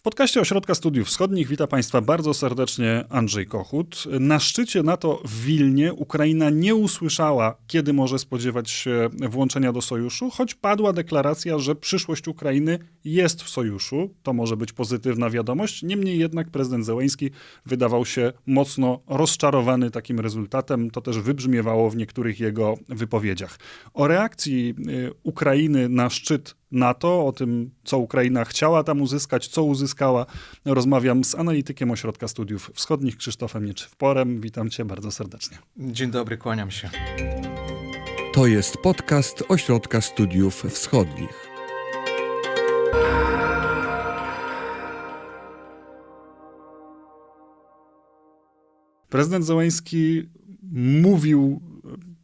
W podcaście Ośrodka Studiów Wschodnich wita Państwa bardzo serdecznie Andrzej Kochut. Na szczycie NATO w Wilnie Ukraina nie usłyszała, kiedy może spodziewać się włączenia do sojuszu, choć padła deklaracja, że przyszłość Ukrainy jest w sojuszu. To może być pozytywna wiadomość. Niemniej jednak prezydent Zełęński wydawał się mocno rozczarowany takim rezultatem. To też wybrzmiewało w niektórych jego wypowiedziach. O reakcji y, Ukrainy na szczyt NATO, o tym, co Ukraina chciała tam uzyskać, co uzyskała. Rozmawiam z analitykiem Ośrodka Studiów Wschodnich Krzysztofem Nieczywporem. Witam cię bardzo serdecznie. Dzień dobry, kłaniam się. To jest podcast Ośrodka Studiów Wschodnich. Prezydent Zełański mówił,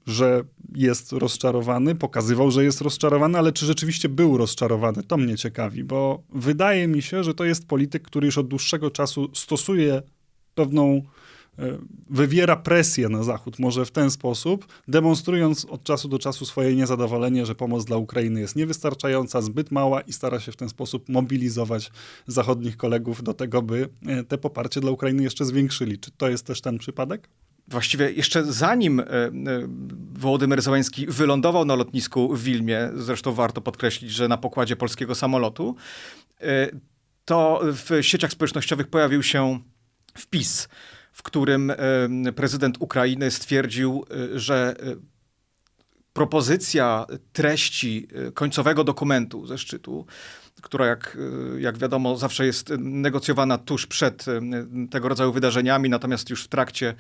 że jest rozczarowany, pokazywał, że jest rozczarowany, ale czy rzeczywiście był rozczarowany, to mnie ciekawi, bo wydaje mi się, że to jest polityk, który już od dłuższego czasu stosuje pewną, e, wywiera presję na Zachód, może w ten sposób, demonstrując od czasu do czasu swoje niezadowolenie, że pomoc dla Ukrainy jest niewystarczająca, zbyt mała i stara się w ten sposób mobilizować zachodnich kolegów do tego, by e, te poparcie dla Ukrainy jeszcze zwiększyli. Czy to jest też ten przypadek? Właściwie jeszcze zanim e, e, Wołodymyr Zełański wylądował na lotnisku w Wilmie, zresztą warto podkreślić, że na pokładzie polskiego samolotu, e, to w sieciach społecznościowych pojawił się wpis, w którym prezydent Ukrainy stwierdził, że propozycja treści końcowego dokumentu ze szczytu która jak, jak wiadomo zawsze jest negocjowana tuż przed tego rodzaju wydarzeniami, natomiast już w trakcie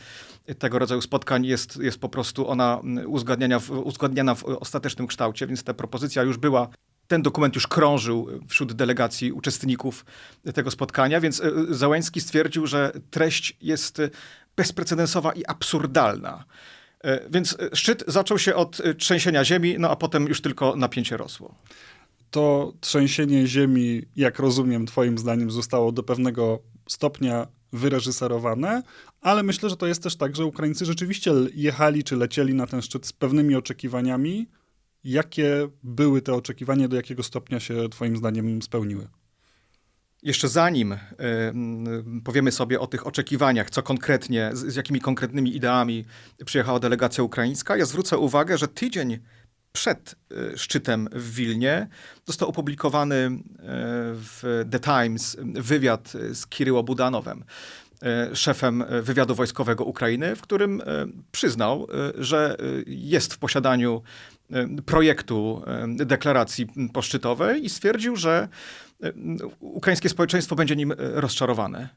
tego rodzaju spotkań jest, jest po prostu ona uzgadniana w, uzgadniana w ostatecznym kształcie, więc ta propozycja już była ten dokument już krążył wśród delegacji uczestników tego spotkania, więc Załęski stwierdził, że treść jest bezprecedensowa i absurdalna. Więc szczyt zaczął się od trzęsienia ziemi, no a potem już tylko napięcie rosło to trzęsienie ziemi, jak rozumiem, Twoim zdaniem, zostało do pewnego stopnia wyreżyserowane, ale myślę, że to jest też tak, że Ukraińcy rzeczywiście jechali czy lecieli na ten szczyt z pewnymi oczekiwaniami. Jakie były te oczekiwania, do jakiego stopnia się Twoim zdaniem spełniły? Jeszcze zanim y, powiemy sobie o tych oczekiwaniach, co konkretnie, z, z jakimi konkretnymi ideami przyjechała delegacja ukraińska, ja zwrócę uwagę, że tydzień przed e, szczytem w Wilnie został opublikowany e, w The Times wywiad z Kiryło Budanowem, szefem wywiadu wojskowego Ukrainy, w którym przyznał, że jest w posiadaniu projektu deklaracji poszczytowej i stwierdził, że ukraińskie społeczeństwo będzie nim rozczarowane.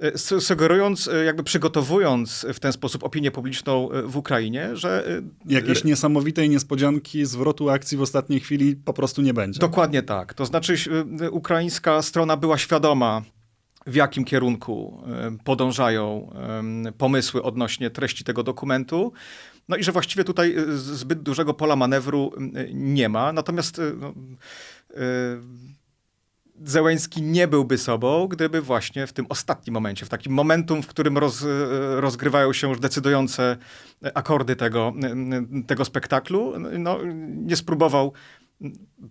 E, sugerując, e, jakby przygotowując w ten sposób opinię publiczną e, w Ukrainie, że... Jakiejś niesamowitej niespodzianki, zwrotu akcji w ostatniej chwili po prostu nie będzie. Dokładnie tak. To znaczy ukraińska strona była świadoma w jakim kierunku podążają pomysły odnośnie treści tego dokumentu. No i że właściwie tutaj zbyt dużego pola manewru nie ma. Natomiast no, Zełęński nie byłby sobą, gdyby właśnie w tym ostatnim momencie, w takim momentum, w którym roz, rozgrywają się już decydujące akordy tego, tego spektaklu, no, nie spróbował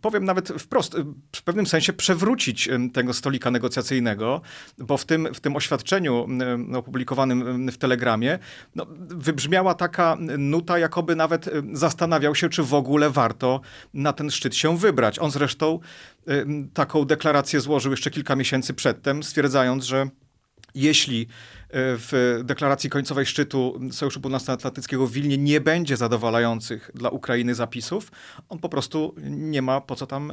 powiem nawet wprost, w pewnym sensie przewrócić tego stolika negocjacyjnego, bo w tym, w tym oświadczeniu opublikowanym w Telegramie no, wybrzmiała taka nuta, jakoby nawet zastanawiał się, czy w ogóle warto na ten szczyt się wybrać. On zresztą taką deklarację złożył jeszcze kilka miesięcy przedtem, stwierdzając, że jeśli e, w deklaracji końcowej szczytu Sojuszu Północnoatlantyckiego w Wilnie nie będzie zadowalających dla Ukrainy zapisów, on po prostu nie ma po co tam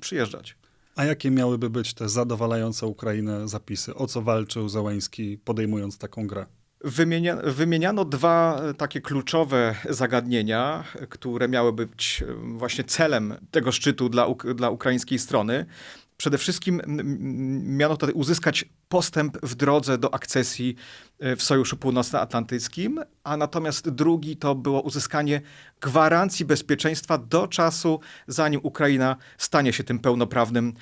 przyjeżdżać. A jakie miałyby być te zadowalające Ukrainę zapisy? O co walczył Załański podejmując taką grę? Wymienia, wymieniano dwa takie kluczowe zagadnienia, które miały być właśnie celem tego szczytu dla, dla ukraińskiej strony. Przede wszystkim miano tutaj uzyskać postęp w drodze do akcesji e, w Sojuszu Północnoatlantyckim, a natomiast drugi to było uzyskanie gwarancji bezpieczeństwa do czasu, zanim Ukraina stanie się tym pełnoprawnym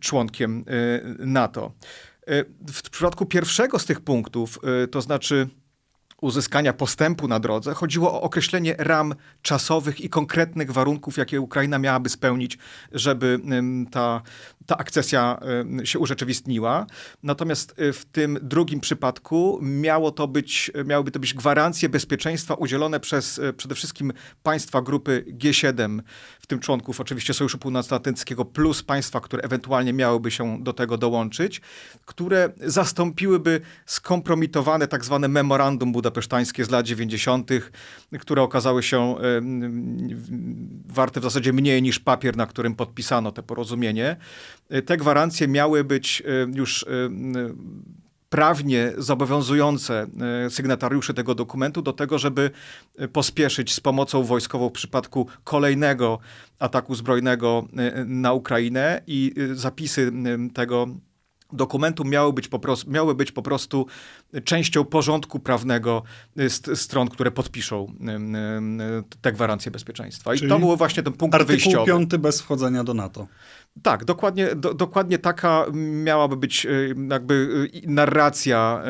członkiem e, NATO. E, w przypadku pierwszego z tych punktów, to znaczy uzyskania postępu na drodze. Chodziło o określenie ram czasowych i konkretnych warunków, jakie Ukraina miałaby spełnić, żeby ta, ta akcesja się urzeczywistniła. Natomiast y, w tym drugim przypadku miało to być, miałyby to być gwarancje bezpieczeństwa udzielone przez y, przede wszystkim państwa grupy G7, w tym członków oczywiście Sojuszu Północnoatlantyckiego, plus państwa, które ewentualnie miałyby się do tego dołączyć, które zastąpiłyby skompromitowane tak zwane memorandum budapesztańskie z lat 90., które okazały się warte w zasadzie mniej niż papier, na którym podpisano te porozumienie. E, Te gwarancje miały być e, już em, prawnie zobowiązujące e, sygnatariuszy tego dokumentu do tego, żeby e, pospieszyć z pomocą wojskową w przypadku kolejnego ataku zbrojnego e, na Ukrainę i e, zapisy tego dokumentu miały być po prostu, miały być po prostu częścią porządku prawnego e, st- stron, które podpiszą em, em, te gwarancje bezpieczeństwa. I Czyli to był właśnie ten punkt Artykuł wyjściowy. 5 bez wchodzenia do NATO. Tak, dokładnie, do, dokładnie taka miałaby być jakby narracja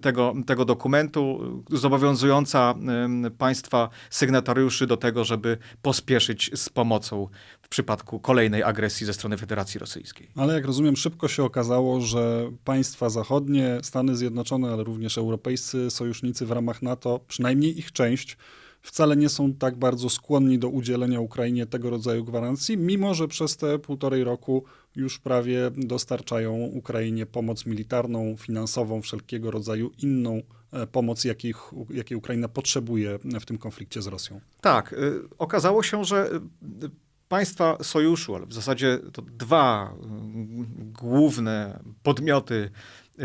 tego, tego dokumentu, zobowiązująca państwa sygnatariuszy do tego, żeby pospieszyć z pomocą w przypadku kolejnej agresji ze strony Federacji Rosyjskiej. Ale jak rozumiem, szybko się okazało, że państwa zachodnie, Stany Zjednoczone, ale również europejscy sojusznicy w ramach NATO, przynajmniej ich część, wcale nie są tak bardzo skłonni do udzielenia Ukrainie tego rodzaju gwarancji, mimo że przez te półtorej roku już prawie dostarczają Ukrainie pomoc militarną, finansową, wszelkiego rodzaju inną e, pomoc, jakiej Ukraina potrzebuje w tym konflikcie z Rosją. Tak, y, okazało się, że y, państwa sojuszu, ale w zasadzie to dwa y, główne podmioty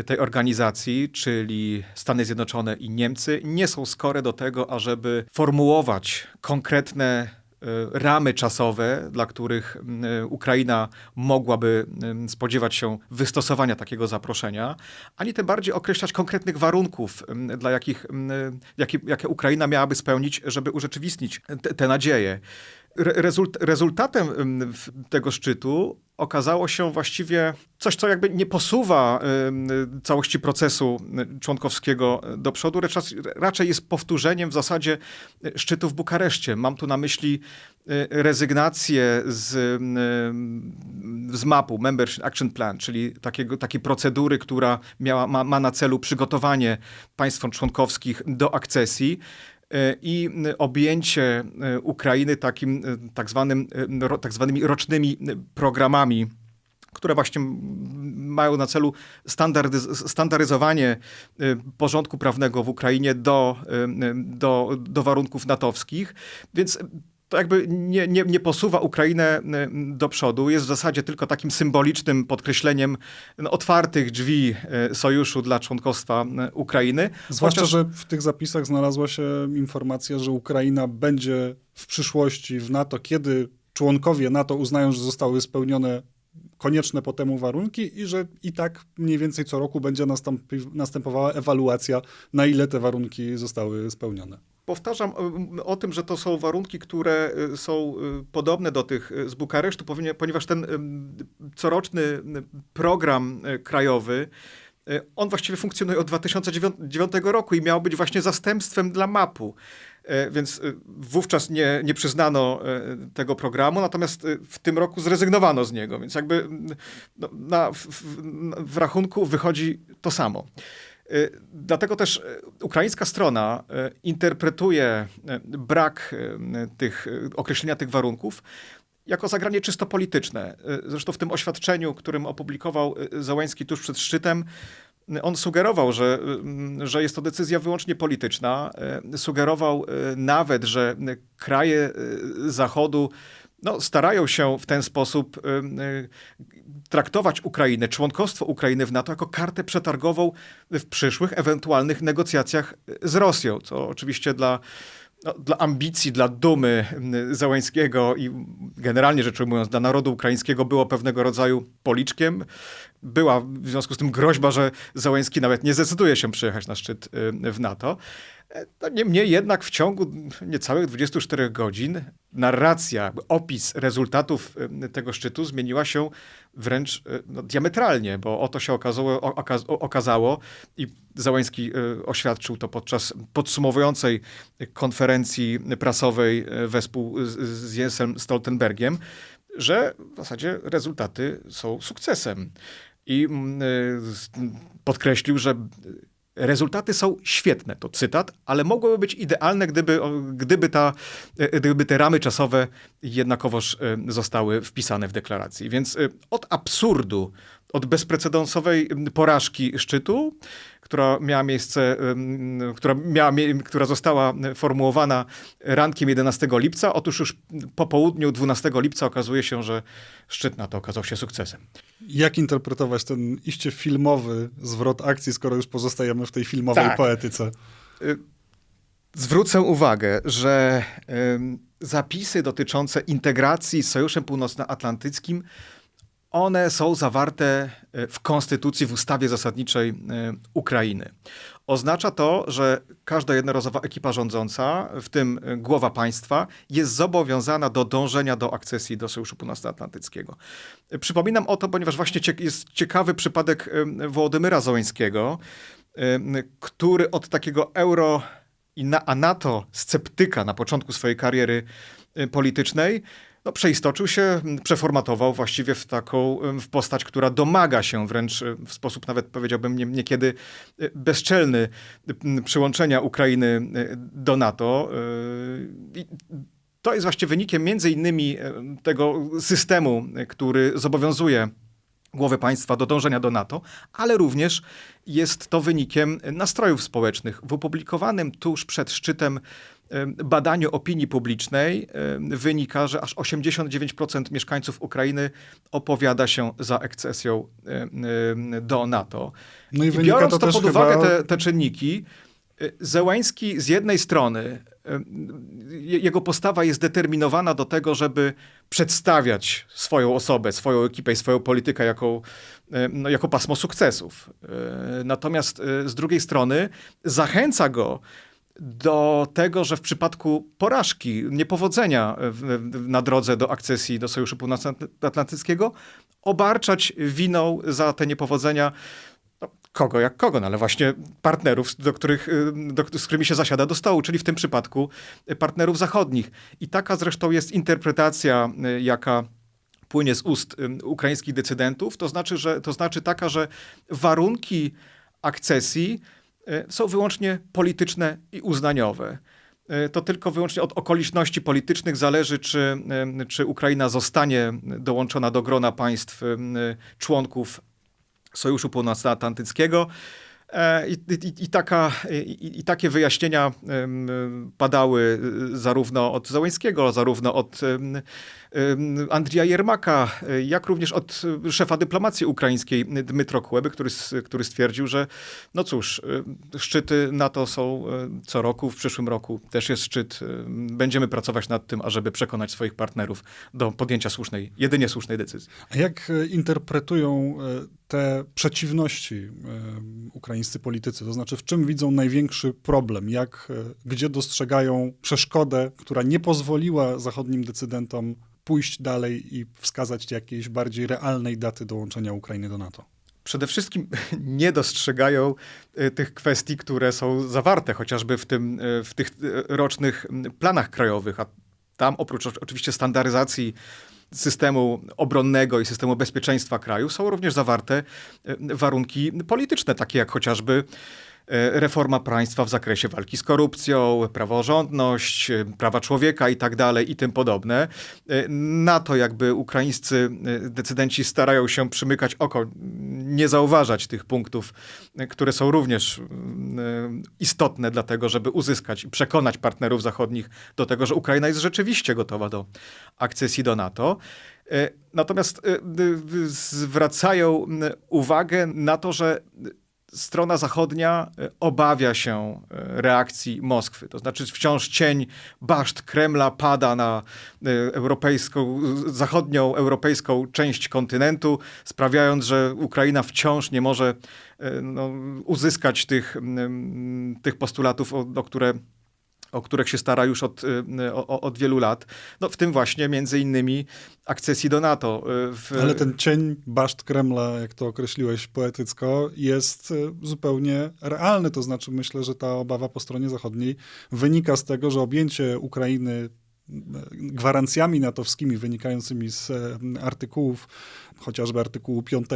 tej organizacji, czyli Stany Zjednoczone i Niemcy, nie są skore do tego, ażeby formułować konkretne y, ramy czasowe, dla których y, Ukraina mogłaby y, spodziewać się wystosowania takiego zaproszenia, ani tym bardziej określać konkretnych warunków, dla jakich, y, jakie, jakie Ukraina miałaby spełnić, żeby urzeczywistnić te, te nadzieje. Re- Rezult, rezultatem tego szczytu okazało się właściwie coś, co jakby nie posuwa y, całości procesu y, członkowskiego do przodu, raczej, jest powtórzeniem w zasadzie y, szczytu w Bukareszcie. Mam tu na myśli y, rezygnację z, y, z mapu, Membership Action Plan, czyli takiego, takiej procedury, która miała, ma, ma na celu przygotowanie państw członkowskich do akcesji i y, objęcie y, Ukrainy takim y, tak, zwanym, tak zwanymi rocznymi programami które właśnie mają na celu standardyz- standaryzowanie porządku prawnego w Ukrainie do, do, do warunków natowskich. Więc to jakby nie, nie, nie posuwa Ukrainę y, do przodu. Jest w zasadzie tylko takim symbolicznym podkreśleniem no, otwartych drzwi y, sojuszu dla członkostwa y, Ukrainy. Zwłaszcza, Chociaż- że w tych zapisach znalazła się informacja, że Ukraina będzie w przyszłości w NATO, kiedy członkowie NATO uznają, że zostały spełnione konieczne po temu warunki i że i tak mniej więcej co roku będzie nastąpi, następowała ewaluacja, na ile te warunki zostały spełnione. Powtarzam o tym, że to są warunki, które y, są y, podobne do tych y, z Bukaresztu, ponieważ ten coroczny program y, krajowy, y, on właściwie funkcjonuje od 2009 roku i miał być właśnie zastępstwem dla mapu. Y, Więc wówczas nie, nie przyznano tego programu, natomiast w tym roku zrezygnowano z niego, więc jakby no, na, w, w rachunku wychodzi to samo. Y, Dlatego też y, ukraińska strona y, interpretuje brak tych, określenia tych warunków jako zagranie czysto polityczne. Zresztą w tym oświadczeniu, którym opublikował Załański tuż przed szczytem, on sugerował, że, że jest to decyzja wyłącznie polityczna. Sugerował nawet, że kraje Zachodu no, starają się w ten sposób y, y, traktować Ukrainę, członkostwo Ukrainy w NATO jako kartę przetargową w przyszłych ewentualnych negocjacjach z Rosją, co oczywiście dla, no, dla ambicji, dla dumy y, Załańskiego i generalnie rzecz ujmując dla narodu ukraińskiego było pewnego rodzaju policzkiem. Była w związku z tym groźba, że Załański nawet nie zdecyduje się przyjechać na szczyt w NATO. No, niemniej jednak w ciągu niecałych 24 godzin narracja, opis rezultatów em, tego szczytu zmieniła się wręcz e, no, diametralnie, bo oto się okazało, okaz- okazało i Załęski e, oświadczył to podczas podsumowującej konferencji prasowej e, wespół z, z Jensem Stoltenbergiem, że w zasadzie rezultaty są sukcesem. I mm, e, podkreślił, że Rezultaty są świetne, to cytat, ale mogłyby być idealne, gdyby, gdyby, ta, e, gdyby te ramy czasowe jednakowoż e, zostały wpisane w deklaracji. Więc e, od absurdu, od bezprecedensowej porażki szczytu, która miała miejsce, która, miała, która została formułowana rankiem 11 lipca, otóż już po południu 12 lipca okazuje się, że szczyt NATO okazał się sukcesem. Jak interpretować ten iście filmowy zwrot akcji, skoro już pozostajemy w tej filmowej Tak. poetyce? Zwrócę uwagę, że zapisy dotyczące integracji z Sojuszem Północnoatlantyckim, one są zawarte e, w konstytucji, w ustawie zasadniczej e, Ukrainy. Oznacza to, że każda jednorazowa ekipa rządząca, w tym e, głowa państwa, jest zobowiązana do dążenia do akcesji do Sojuszu Północnoatlantyckiego. Przypominam o to, ponieważ właśnie jest ciekawy przypadek Wołodymyra Zołańskiego, em, który od takiego euro i na, a NATO sceptyka na początku swojej kariery politycznej, no, przeistoczył się, przeformatował właściwie w taką, w postać, która domaga się wręcz y, w sposób nawet powiedziałbym nie, niekiedy y, bezczelny przyłączenia Ukrainy y, do NATO. I to jest właśnie wynikiem między innymi tego systemu, który zobowiązuje głowy państwa do dążenia do NATO, ale również jest to wynikiem nastrojów społecznych. W opublikowanym tuż przed szczytem em, badaniu opinii publicznej wynika, że aż 89% mieszkańców Ukrainy opowiada się za akcesją do NATO. No i I biorąc to to, pod chyba... uwagę te, te czynniki, Zełański z jednej strony, y, je- jego postawa jest determinowana do tego, żeby przedstawiać swoją osobę, swoją ekipę i swoją politykę jako, y, no, jako pasmo sukcesów. Y, Natomiast y, z drugiej strony zachęca go do tego, że w przypadku porażki, niepowodzenia na drodze do akcesji do Sojuszu Północnoatlantyckiego, obarczać winą za te niepowodzenia kogo jak kogo, no ale właśnie partnerów, do których, y, do, z którymi się zasiada do stołu, czyli w tym przypadku y, partnerów zachodnich. I taka zresztą jest interpretacja, y, jaka płynie z ust ukraińskich decydentów, to znaczy, że, to znaczy taka, że warunki akcesji są wyłącznie polityczne i uznaniowe. To tylko wyłącznie od okoliczności politycznych zależy, czy, czy Ukraina zostanie dołączona do grona państw członków Sojuszu Północnoatlantyckiego. E, I, i, i, taka, i, takie wyjaśnienia padały y, zarówno od Załańskiego, zarówno od Andrija Jermaka, y, jak również od szefa dyplomacji ukraińskiej Dmytro Kłeby, który, który stwierdził, że no cóż, szczyty NATO są co roku, w przyszłym roku też jest szczyt. Będziemy pracować nad tym, ażeby przekonać swoich partnerów do podjęcia słusznej, jedynie słusznej decyzji. A jak e, interpretują e, te przeciwności e, ukraińscy politycy? To znaczy, w czym widzą największy problem? Jak, e, gdzie dostrzegają przeszkodę, która nie pozwoliła zachodnim decydentom pójść dalej i wskazać jakiejś bardziej realnej daty dołączenia Ukrainy do NATO? przede wszystkim nie dostrzegają y, tych kwestii, które są zawarte chociażby w, tym, w tych rocznych planach krajowych. A tam oprócz oczy- oczywiście standaryzacji systemu obronnego i systemu bezpieczeństwa kraju są również zawarte y, warunki polityczne, takie jak chociażby e, reforma państwa w zakresie walki z korupcją, praworządność, e, prawa człowieka i tak dalej i tym podobne. E, Na to jakby ukraińscy e, decydenci starają się przymykać oko, nie zauważać tych punktów, e, które są również e, istotne dla tego, żeby uzyskać i przekonać partnerów zachodnich do tego, że Ukraina jest rzeczywiście gotowa do akcesji do NATO. E, Natomiast e, zwracają uwagę na to, że strona zachodnia e, obawia się e, reakcji Moskwy. To znaczy wciąż cień baszt Kremla pada na e, europejską, zachodnią europejską część kontynentu, sprawiając, że Ukraina wciąż nie może no, uzyskać tych, tych postulatów, o, o które o których się stara już od, y, o, od wielu lat. No, w tym właśnie między innymi akcesji do NATO. y, W, Ale ten cień baszt Kremla, jak to określiłeś poetycko, jest y, zupełnie realny. To znaczy, myślę, że ta obawa po stronie zachodniej wynika z tego, że objęcie Ukrainy gwarancjami natowskimi wynikającymi z artykułów, chociażby artykułu 5,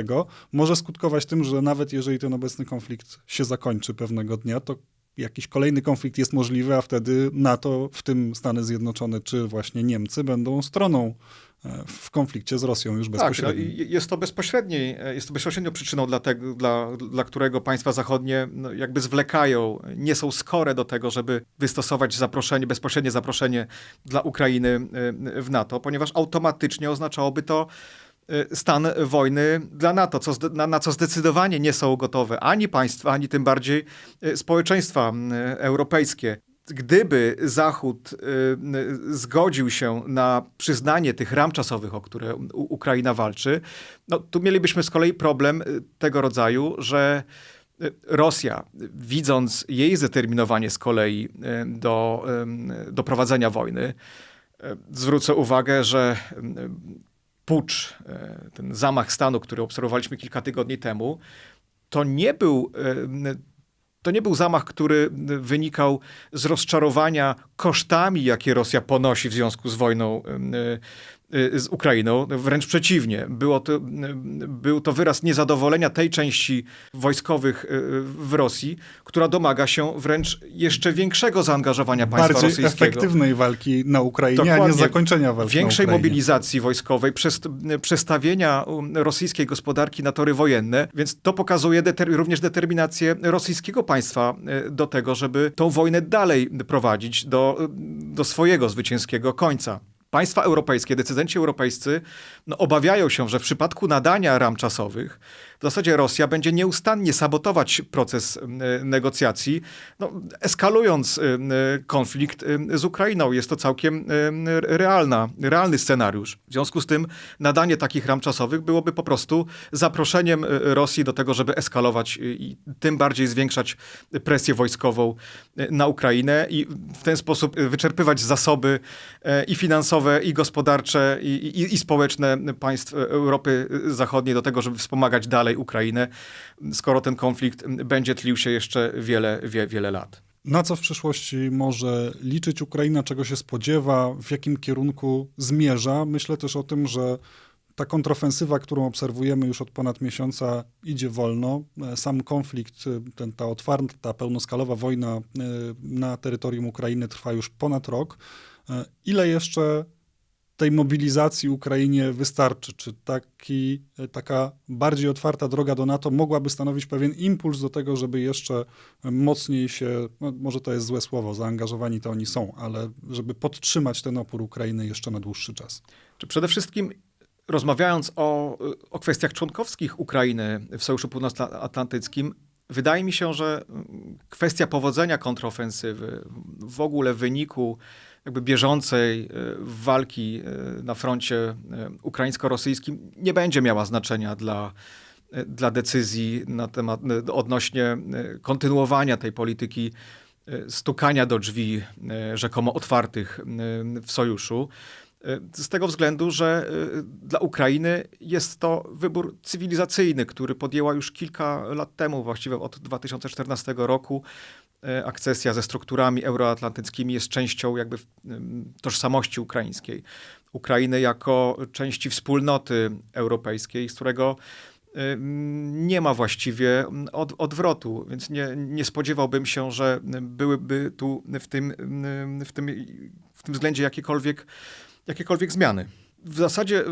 może skutkować tym, że nawet jeżeli ten obecny konflikt się zakończy pewnego dnia, to jakiś kolejny konflikt jest możliwy, a wtedy NATO, w tym Stany Zjednoczone czy właśnie Niemcy, będą stroną e, w konflikcie z Rosją już tak, bezpośrednio. no, i jest to bezpośredni, jest to bezpośrednio przyczyną dla, tego, dla, dla którego państwa zachodnie no, jakby zwlekają, nie są skore do tego, żeby wystosować zaproszenie, bezpośrednie zaproszenie dla Ukrainy y, w NATO, ponieważ automatycznie oznaczałoby to stan wojny dla NATO, co, na, na co zdecydowanie nie są gotowe ani państwa, ani tym bardziej y, społeczeństwa y, europejskie. Gdyby Zachód y, y, zgodził się na przyznanie tych ram czasowych, o które Ukraina walczy, no, tu mielibyśmy z kolei problem y, tego rodzaju, że y, Rosja, y, widząc jej zdeterminowanie z kolei y, do, y, do prowadzenia wojny, y, zwrócę uwagę, że y, pucz, y, ten zamach stanu, który obserwowaliśmy kilka tygodni temu, to nie był, y, to nie był zamach, który wynikał z rozczarowania kosztami, jakie Rosja ponosi w związku z wojną y, z Ukrainą. Wręcz przeciwnie. Było to, y, był to wyraz niezadowolenia tej części wojskowych y, w Rosji, która domaga się wręcz jeszcze większego zaangażowania państwa bardziej rosyjskiego efektywnej walki na Ukrainie, a nie Dokładnie. zakończenia walki większej mobilizacji wojskowej, przest, przestawienia rosyjskiej gospodarki na tory wojenne, więc to pokazuje deter, również determinację rosyjskiego państwa do tego, żeby tą wojnę dalej prowadzić do, do swojego zwycięskiego końca. Państwa europejskie, decydenci europejscy no, obawiają się, że w przypadku nadania ram czasowych w zasadzie Rosja będzie nieustannie sabotować proces y, negocjacji, no, eskalując y, y, konflikt z Ukrainą. Jest to całkiem realna, realny scenariusz. W związku z tym nadanie takich ram czasowych byłoby po prostu zaproszeniem Rosji do tego, żeby eskalować i tym bardziej zwiększać presję wojskową na Ukrainę i w ten sposób wyczerpywać zasoby i finansowe, i gospodarcze, i, i, i społeczne państw Europy Zachodniej do tego, żeby wspomagać dalej Ukrainę, skoro ten konflikt będzie tlił się jeszcze wiele, wie, wiele lat. Na co w przyszłości może liczyć Ukraina, czego się spodziewa, w jakim kierunku zmierza? Myślę też o tym, że ta kontrofensywa, którą obserwujemy już od ponad miesiąca, idzie wolno. Sam konflikt, ten, ta otwarta, pełnoskalowa wojna e, na terytorium Ukrainy trwa już ponad rok. E, Ile jeszcze tej mobilizacji Ukrainie wystarczy? Czy taki, e, taka bardziej otwarta droga do NATO mogłaby stanowić pewien impuls do tego, żeby jeszcze mocniej się, no może to jest złe słowo, zaangażowani to oni są, ale żeby podtrzymać ten opór Ukrainy jeszcze na dłuższy czas? Czy przede wszystkim rozmawiając o, o kwestiach członkowskich Ukrainy w Sojuszu Północnoatlantyckim, wydaje mi się, że mm, kwestia powodzenia kontrofensywy, w ogóle wyniku jakby bieżącej e, walki e, na froncie e, ukraińsko-rosyjskim nie będzie miała znaczenia dla, dla decyzji na temat, odnośnie kontynuowania tej polityki stukania do drzwi rzekomo otwartych w sojuszu. Z tego względu, że dla Ukrainy jest to wybór cywilizacyjny, który podjęła już kilka lat temu, właściwie od 2014 roku. E, Akcesja ze strukturami euroatlantyckimi jest częścią jakby tożsamości ukraińskiej. Ukrainy jako części wspólnoty europejskiej, z którego nie ma właściwie od, odwrotu, więc nie, nie spodziewałbym się, że byłyby tu w tym, w tym, w tym względzie jakiekolwiek, jakiekolwiek zmiany. W zasadzie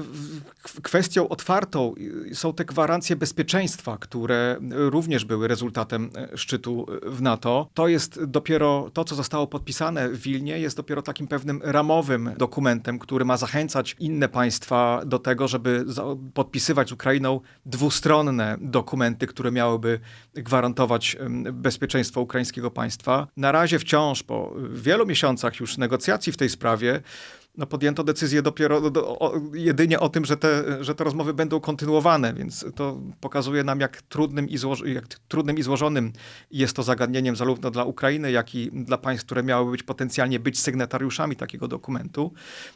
kwestią otwartą są te gwarancje bezpieczeństwa, które również były rezultatem e, szczytu e, w NATO. To jest dopiero to, co zostało podpisane w Wilnie, jest dopiero takim pewnym ramowym dokumentem, który ma zachęcać inne państwa do tego, żeby podpisywać z Ukrainą dwustronne dokumenty, które miałyby gwarantować bezpieczeństwo ukraińskiego państwa. Na razie wciąż po wielu miesiącach już negocjacji w tej sprawie no podjęto decyzję dopiero do, o, jedynie o tym, że te, że te rozmowy będą kontynuowane, więc to pokazuje nam, jak trudnym, i złoż, jak trudnym i złożonym jest to zagadnieniem zarówno dla Ukrainy, jak i dla państw, które miały być potencjalnie być sygnatariuszami takiego dokumentu.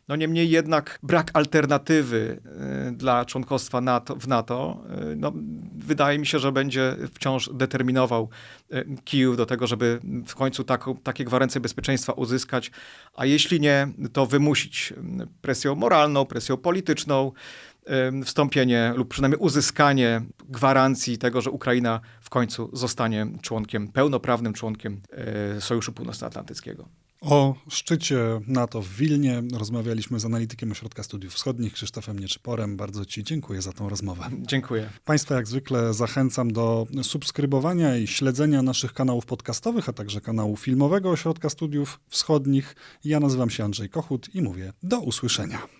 No niemniej jednak brak alternatywy y, dla członkostwa NATO, w NATO, y, no, wydaje mi się, że będzie wciąż determinował y, Kijów do tego, żeby w końcu takie gwarancje bezpieczeństwa uzyskać, a jeśli nie, to wymusić mm, presją moralną, presją polityczną wstąpienie lub przynajmniej uzyskanie gwarancji tego, że Ukraina w końcu zostanie członkiem, pełnoprawnym członkiem e, Sojuszu Północnoatlantyckiego. O szczycie NATO w Wilnie rozmawialiśmy z analitykiem Ośrodka Studiów Wschodnich Krzysztofem Nieczyporem. Bardzo Ci dziękuję za tą rozmowę. Dziękuję. Państwa jak zwykle zachęcam do subskrybowania i śledzenia naszych kanałów podcastowych, a także kanału filmowego Ośrodka Studiów Wschodnich. Ja nazywam się Andrzej Kochut i mówię do usłyszenia.